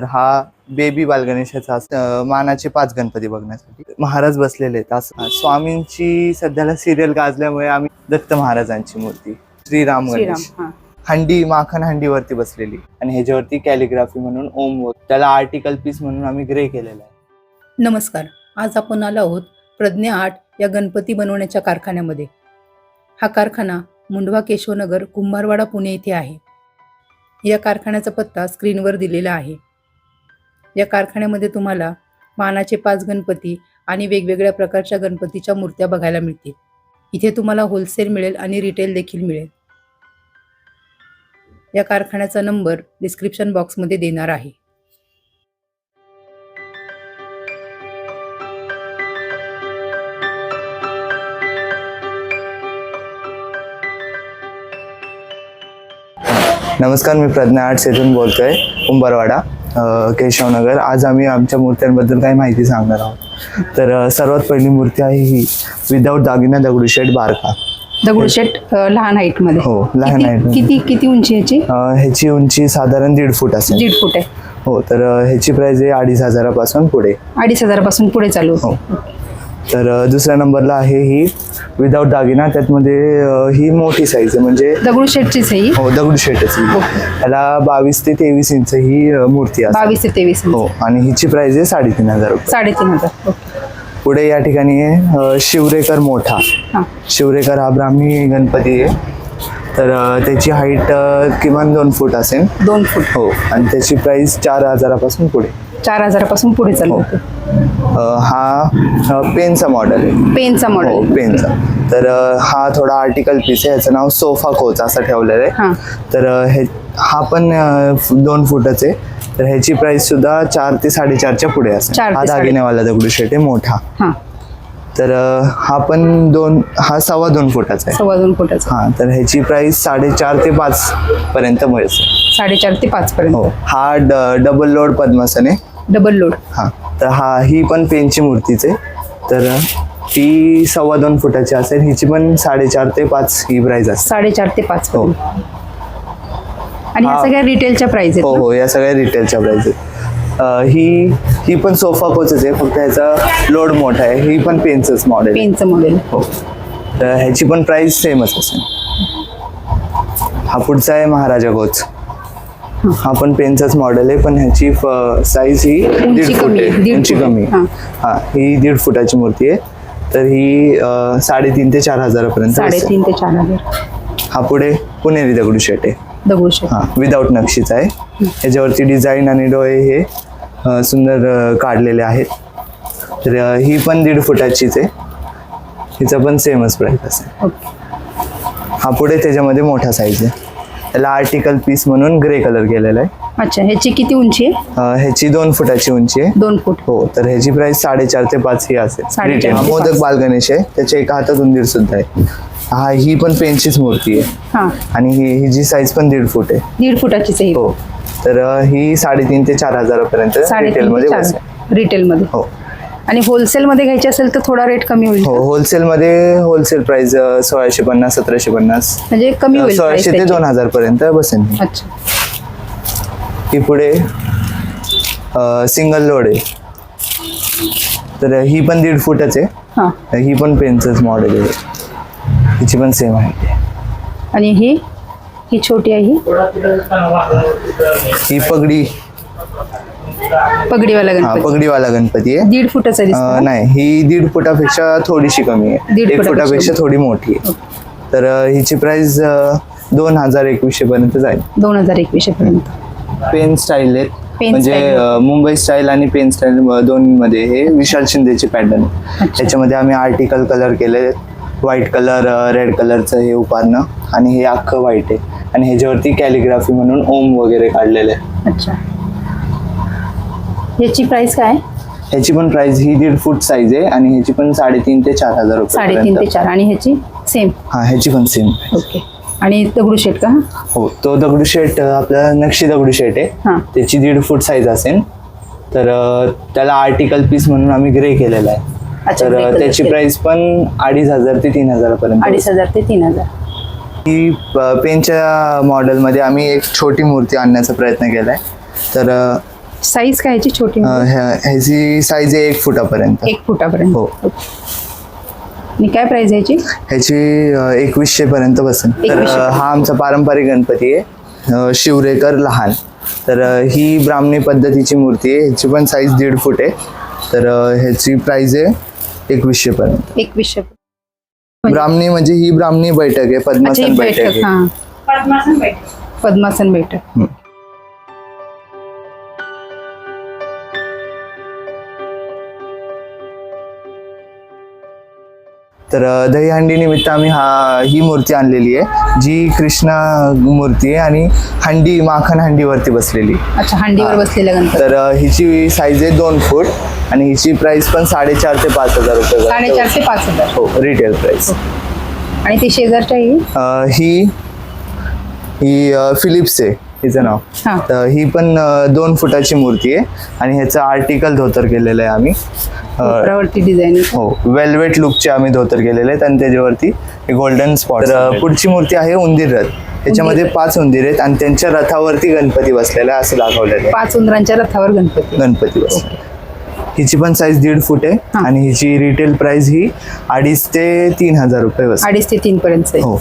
तर हा बेबी बालगणेशाचा मानाचे पाच गणपती बघण्यासाठी. महाराज बसलेले आहेत. असं स्वामींची सध्याला सिरियल गाजल्यामुळे आम्ही दत्त महाराजांची मूर्ती श्रीराम गणेश. हंडी माखन हंडीवरती बसलेली. आणि ह्याच्यावरती कॅलिग्राफी म्हणून ओम त्याला आर्टिकल पीस म्हणून आम्ही ग्रे केलेला आहे. नमस्कार. आज आपण आलो आहोत प्रज्ञा आर्ट या गणपती बनवण्याच्या कारखान्यामध्ये. हा कारखाना मुंडवा केशवनगर कुंभारवाडा पुणे येथे आहे. या कारखान्याचा पत्ता स्क्रीनवर दिलेला आहे. या कारखान्यामध्ये तुम्हाला मानाचे पाच गणपती आणि वेगवेगळ्या प्रकारच्या गणपतीच्या मूर्त्या बघायला मिळतील. इथे तुम्हाला होलसेल मिळेल आणि रिटेल देखील मिळेल. या कारखान्याचा नंबर डिस्क्रिप्शन बॉक्समध्ये देणार आहे. नमस्कार मी प्रज्ञा आर्ट्स येथून बोलतोय उंबरवाडा अ, केशवनगर. आज आम्ही आमच्या मूर्त्यांबद्दल काही माहिती सांगणार आहोत. तर सर्वात पहिली मूर्ती आहे ही विदाऊट दागिना दगडूशेठ बारका. दगडूशेठ लहान हाईटमध्ये हो, लहानमध्ये. किती किती उंची याची? अ, ह्याची उंची साधारण दीड फूट असेल. दीड फूट आहे. हो तर ह्याची प्राइस आहे अडीच हजारापासून पुढे. अडीच हजारापासून पुढे चालू. हो. तर दुसऱ्या नंबरला आहे ही विदाऊट दागिना. त्यातमध्ये ही मोठी साईज आहे. म्हणजे दगडूशेठचीच आहे ही? हो दगडूशेठच ही. त्याला बावीस ते तेवीस इंच ही अ, मूर्ती आहे बावीस ते तेवीस हो आणि हिची प्राइस आहे साडेतीन हजार रुपये. साडेतीन हजार. ओके. पुढे या ठिकाणी आहे अ, शिवरेकर मोठा. हां. शिवरेकर हा ब्राह्मी गणपती आहे. तर अ, त्याची हाईट किमान दोन फूट असेल. दोन फूट. हो आणि त्याची प्राइस चार हजारापासून पुढे. चार हजारापासून पुढे चालू हो. होते. अ, हा पेनचा मॉडेल आहे. पेनचा हो मॉडेल पेनचा. तर अ, हा थोडा आर्टिकल पीस आहे ह्याचं नाव सोफा कोच असं ठेवलेलं आहे. हां. तर अ, हे हा पण अ, फ- दोन फुटाचे आहे. तर ह्याची प्राइस सुद्धा चार ते साडेचारच्या पुढे असेल चार ते हा साडे- दागिनेवाला दगडूशेठ आहे मोठा. हां. तर अ, हा पण दोन हा सव्वा दोन फुटाचा आहे. सव्वा दोन फुटाचा. हा तर ह्याची प्राइस साडेचार ते पाच पर्यंत मिळेल साडेचार ते पाच पर्यंत. हो हा ड डबल लोड पद्मासन आहे. डबल लोड हा तर हा ही पण पेनची मूर्तीच आहे. तर ही सव्वा दोन फुटाची असेल. हिची पण साडेचार ते पाच ही प्राइस असेल साडेचार ते पाच हो. आणि हा. सगळ्या रिटेलच्या प्राइस हो आहेत हो या सगळ्या रिटेलच्या प्राइस आहेत. अ, ही ही पण सोफा कोचच आहे. फक्त ह्याचा लोड मोठा आहे. ही पण पेनचंच मॉडेल आहे. पेनचं मॉडेल हो. तर ह्याची पण प्राइस सेमच असेल. हा पुढचा आहे महाराजा कोच हा पण पेनचाच मॉडेल आहे पण ह्याची साईज ही दीड फूट आहे, उंची. कमी हा. हा दीड फुटाची मूर्ती आहे. तर ही साडेतीन ते चार हजारापर्यंत. साडेतीन ते चार हजार. हा पुढे पुणेरी दगडूशेठ आहे. दगडूशेठ हा विदाऊट नक्षीचा आहे. ह्याच्यावरती डिझाईन आणि डोळे हे सुंदर काढलेले आहेत. तर ही पण दीड फुटाचीच आहे. हिचा पण सेमच प्राईस असेल हा पुढे त्याच्यामध्ये मोठा साईज आहे. त्याला आर्टिकल पीस म्हणून ग्रे कलर केलेला आहे. अच्छा ह्याची किती उंची आहे? अ, ह्याची दोन फुटाची उंची आहे. दोन फूट. हो तर ह्याची प्राइस साडेचार ते पाच ही असेल. साडेचार हा मोदक पाच. बालगणेश आहे. त्याच्या एका हातात उंदीर सुद्धा आहे. हा ही पण पेनचीच मूर्ती आहे. हां. आणि ही हिची साईज पण दीड फूट आहे. दीड फुटाचीच आहे ही. हो. तर अ, ही साडेतीन ते चार हजारापर्यंत साडेतीन ते रिटेलमध्ये चार बसेल रिटेलमध्ये हो. आणि होलसेल मध्ये घ्यायची असेल तर थोडा रेट कमी होईल हो होलसेलमध्ये होलसेल प्राइस सोळाशे पन्नास सतराशे पन्नास. म्हणजे कमी होईल सोळाशे ते. दोन हजार पर्यंत बसेल ही. अच्छा. ही पुढे सिंगल लोड आहे. तर ही पण दीड फुटच आहे. हां. पण पेनचंच मॉडेल आहे. हिची पण सेम आहे. आणि ही? ही छोटी आहे ही? ही पगडी. पगडीवाला हा गणपती. पगडीवाला गणपती आहे. दीड फुटाचा अं, नाही ही दीड फुटापेक्षा थोडीशी कमी आहे. दीड एक फुटापेक्षा फुटापेक्षा थोडी मोठी आहे. तर अं, हिची प्राइस दोन हजार एकवीसशे पर्यंत जाईल. दोन हजार एकवीसशे पर्यंत. पेन स्टाईल आहेत. म्हणजे style. अं, मुंबई स्टाईल आणि पेन स्टाईल दोन मध्ये हे विशाल शिंदेचे पॅटर्न आहे. त्याच्यामध्ये आम्ही आर्टिकल कलर केले. व्हाईट कलर रेड कलरचं हे उपारणं आणि हे अख्खं व्हाईट आहे. आणि ह्याच्यावरती कॅलिग्राफी म्हणून ओम वगैरे काढलेले आहे. अच्छा. याची प्राइस काय? आहे? ह्याची पण प्राइस ही दीड फूट साईज आहे आणि ह्याची पण साडेतीन ते चार हजार रुपये साडेतीन ते चार. आणि ह्याची सेम हा ह्याची पण सेम ओके आणि दगडूशेठ का? हो तो दगडूशेठ अं, आपला नक्षी दगडूशेठ आहे. हां. त्याची दीड फूट साईज असेल. तर अं, त्याला आर्टिकल पीस म्हणून आम्ही ग्रे केलेला आहे. अच्छा, तर अं, त्याची केलं. प्राइस पण अडीच हजार ते तीन हजारापर्यंत अडीच हजार ते तीन हजार. ही प- पेनच्या मॉडेलमध्ये आम्ही एक छोटी मूर्ती आणण्याचा प्रयत्न केला आहे तर अ, साईज काय याची? छोटी अं, ह्या- ह्याची साईज आहे एक फुटापर्यंत. एक फुटापर्यंत. हो. आणि काय प्राइस याची? ह्याची एकवीसशे पर्यंत बसेल. तर 2100 अं, हा आमचा पारंपरिक गणपती आहे. अं, शिवरेकर लहान. तर अं, ही ब्राह्मणी पद्धतीची मूर्ती आहे. ह्याची पण साईज दीड फूट आहे. तर अं, ह्याची प्राइस आहे एकवीसशे पर्यंत. एकवीसशे. ब्राह्मणी म्हणजे ही ब्राह्मणी बैठक आहे. अच्छा ही पद्मासन बैठक बैठक आहे. हा. पद्मासन बैठक. पद्मासन बैठक. तर दहीहंडी निमित्त आम्ही हा ही मूर्ती आणलेली आहे जी कृष्णा मूर्ती आहे आणि हंडी माखन हंडीवरती बसलेली. अच्छा हंडीवर बसलेला गणपती. तर हिची साईज आहे दोन फूट आणि हिची प्राइस पण साडेचार ते पाच हजार रुपये साडेचार ते पाच हजार. हो रिटेल प्राइस आणि ती शेजारच्या ही? ही ही फिलिप्स आहे. हिचं नाव. हा. तर ही पण दोन फुटाची मूर्ती आहे आणि ह्याचं आर्टिकल धोतर केलेलं आहे आम्ही. डिझाईन हो वेल्वेट लुकचे आम्ही धोतर केलेले आहेत आणि त्याच्यावरती गोल्डन स्पॉट तर पुढची मूर्ती आहे उंदीर रथ. त्याच्यामध्ये पाच उंदीर आहेत आणि त्यांच्या रथावरती गणपती बसलेला आहे असं दाखवलेलं आहे. पाच उंदरांच्या रथावर गणपती. गणपती बसलेला हिची पण साईज दीड फूट आहे. आणि हिची रिटेल प्राइस ही अडीच ते तीन हजार रुपये बस. अडीच ते तीन पर्यंत हो.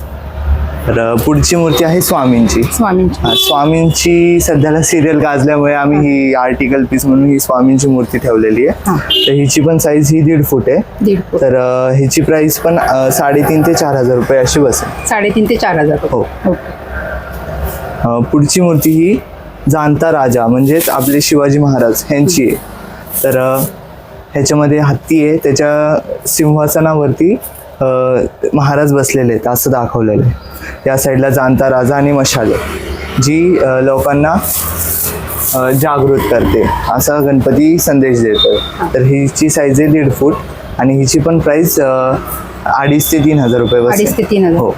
तर पुढची मूर्ती आहे स्वामींची. स्वामींची. हा, स्वामींची सध्याला सिरियल गाजल्यामुळे आम्ही ही आर्टिकल पीस म्हणून ही स्वामींची मूर्ती ठेवलेली आहे. हा. तर हिची पण साईज ही दीड फूट आहे. तर हिची प्राइस पण साडेतीन ते चार हजार रुपये अशी बसेल. साडेतीन ते चार हजार हो. अ, पुढची मूर्ती ही जाणता राजा म्हणजेच आपले शिवाजी महाराज ह्यांची आहे. तर ह्याच्यामध्ये हत्ती आहे. त्याच्या सिंहासनावरती महाराज बसलेले आहेत असं दाखवलेलं आहे. या साईडला जाणता राजा आणि मशाल जी लोकांना जागृत करते. असा गणपती संदेश देतो तर हिची साईज आहे दीड फूट आणि हिची पण प्राइस अडीच ते तीन हजार रुपये. अडीच ते तीन हजार. हो.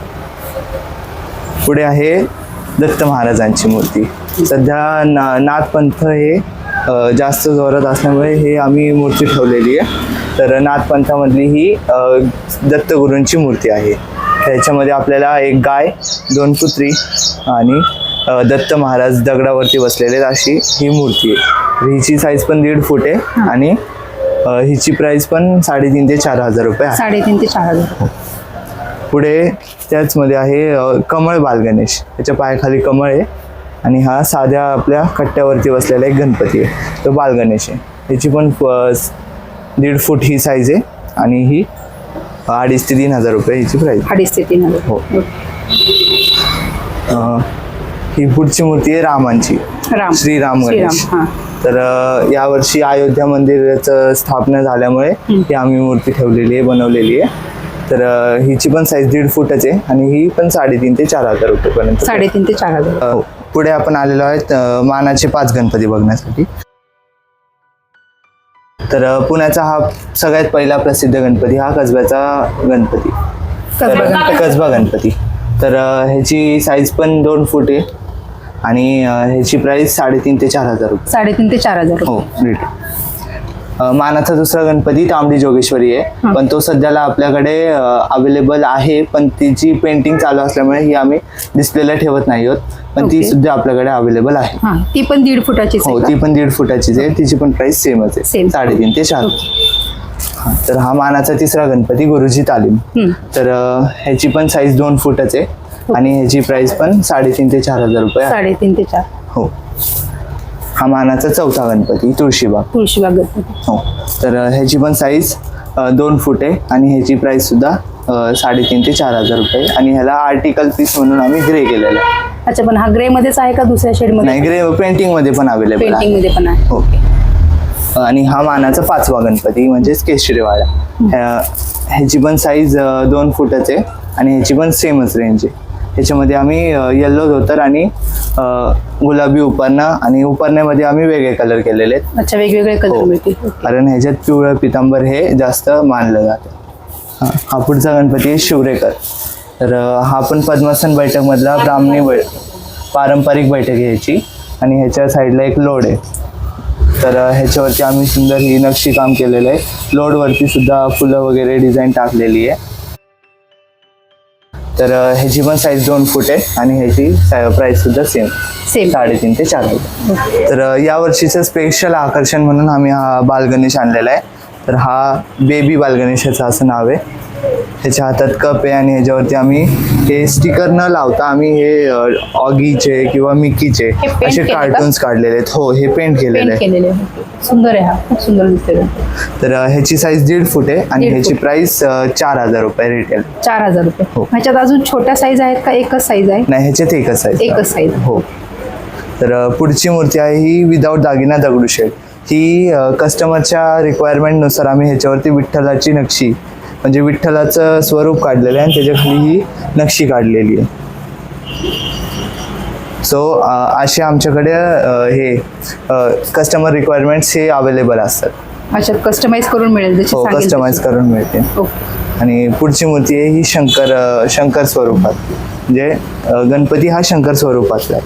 पुढे आहे दत्त महाराजांची मूर्ती. सध्या ना नाथपंथ हे जास्त जोरात असल्यामुळे हे आम्ही मूर्ती ठेवलेली आहे. तर नाथपंथामधली ही दत्तगुरूंची मूर्ती आहे. त्याच्यामध्ये आपल्याला एक गाय दोन पुत्री आणि दत्त महाराज दगडावरती बसलेले अशी ही मूर्ती आहे. हिची साईज पण दीड फूट आहे आणि हिची प्राइस पण साडेतीन ते चार हजार रुपये साडेतीन ते चार हजार. पुढे त्याचमध्ये आहे कमळ बालगणेश त्याच्या पायाखाली कमळ आहे. आणि हा साध्या आपल्या कट्ट्यावरती बसलेला एक गणपती आहे. तो बालगणेश आहे. त्याची पण दीड फूट ही साईज आहे आणि ही अडीच ते तीन हजार रुपये हिची प्राईस अडीच ते तीन हजार. हो. ही पुढची मूर्ती आहे रामांची. राम. श्रीराम गणेश हा. तर यावर्षी अयोध्या मंदिराचं स्थापना झाल्यामुळे ही आम्ही मूर्ती ठेवलेली आहे बनवलेली आहे. तर हिची पण साईज दीड फुटच आहे आणि ही पण साडेतीन ते चार हजार रुपयेपर्यंत साडेतीन ते चार हजार. अ, पुढे आपण आलेलो आहेत मानाचे पाच गणपती बघण्यासाठी. तर पुण्याचा हा सगळ्यात पहिला प्रसिद्ध गणपती हा कसब्याचा गणपती. कसबा गणपती. तर ह्याची साईज पण दोन फूट आहे आणि ह्याची प्राइस साडेतीन ते चार हजार रुपये. साडेतीन ते चार हजार हो मानाचा दुसरा गणपती तांबडी जोगेश्वरी आहे. हा. पण तो सध्याला आपल्याकडे अवेलेबल आहे पण तिची पेंटिंग चालू असल्यामुळे ही आम्ही डिस्प्लेला ठेवत नाही आहोत. पण ती. सुद्धा आपल्याकडे अवेलेबल आहे. हा ती पण दीड फुटाचीच हो ती? पण दीड फुटाचीच आहे. तिची पण प्राइस सेमच आहे. साडेतीन ते चार. हा, तर हा मानाचा तिसरा गणपती गुरुजी तालीम. तर ह्याची पण साईज दोन फुटच आहे. आणि ह्याची प्राइस पण साडेतीन ते चार हजार रुपये साडेतीन ते चार. हो. हा मानाचा चौथा गणपती तुळशीबाग. तुळशीबाग गणपती. हो. तर अ, ह्याची पण साईज दोन फूट आहे आणि ह्याची प्राइस सुद्धा अ, साडेतीन ते चार हजार रुपये आणि ह्याला आर्टिकल पीस म्हणून आम्ही ग्रे केलेला आहे. अच्छा पण हा ग्रे मध्येच आहे का दुसऱ्या शेडमध्ये? नाही ग्रे पेंटिंगमध्ये पण अवेलेबल पेंटिंग आहे मध्ये पण आहे. हो आणि हा मानाचा पाचवा गणपती म्हणजेच केशरीवाडा ह्या- ह्याची पण साईज दोन फुटच आहे. आणि ह्याची पण सेमच रेंज आहे. ह्याच्यामध्ये आम्ही येल्लो धोतर आणि गुलाबी उपरणं आणि उपरण्यामध्ये आम्ही वेगळे कलर केलेले आहेत. अच्छा वेगवेगळे कलर हो. मिळतील. कारण ह्याच्यात पिवळं पितांबर हे जास्त मानलं जातं. हा पुढचा गणपती आहे शिवरेकर. तर हा पण पद्मासन बैठकमधला ब्राह्मणी बै पारंपरिक बैठक आहे ह्याची. आणि ह्याच्या साईडला एक लोड आहे. तर ह्याच्यावरती आम्ही सुंदर ही नक्षी काम केलेलं आहे. लोडवरती सुद्धा फुलं वगैरे डिझाईन टाकलेली आहे. तर ह्याची पण साईज दोन फूट आहे आणि ह्याची प्राइस सुद्धा सेम सेम साडेतीन ते चार हजार. तर या वर्षीचं स्पेशल आकर्षण म्हणून आम्ही हा बालगणेश आणलेला आहे. तर हा बेबी बालगणेशाचं असं नाव आहे. ह्याच्या हातात कप आहे आणि ह्याच्यावरती आम्ही हे स्टिकर न लावता आम्ही हे ऑगीचे किंवा मिकीचे असे? कार्टून्स काढलेले आहेत. हो हे पेंट केलेले आहे. सुंदर आहे हा. खूप सुंदर दिसते तर ह्याची साईज दीड फूट आहे आणि ह्याची. प्राइस चार हजार रुपये रिटेल चार हजार रुपये. हो. ह्याच्यात अजून छोट्या साईज आहेत का? एकच साईज आहे? नाही ह्याच्यात एकच आहे. एकच साईज हो. तर पुढची मूर्ती आहे ही विदाऊट दागिना दगडूशेठ. ही कस्टमरच्या रिक्वायरमेंटनुसार आम्ही ह्याच्यावरती विठ्ठलाची नक्षी म्हणजे विठ्ठलाचं स्वरूप काढलेलं आहे आणि त्याच्याखाली ही नक्षी काढलेली आहे. सो असे आमच्याकडे हे कस्टमर रिक्वायरमेंट्स हे अवेलेबल असतात. अच्छा कस्टमाइज करून मिळेल हो कस्टमाइज. करून मिळते. ओके. आणि पुढची मूर्ती आहे ही शंकर शंकर स्वरूपात. म्हणजे गणपती हा शंकर स्वरूपातला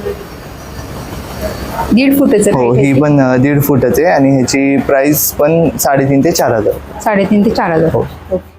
दीड फुटाचं हो ही. पण दीड फुटाची आहे आणि ह्याची प्राइस पण साडेतीन ते चार हजार. साडेतीन ते चार हजार. हो. ओके.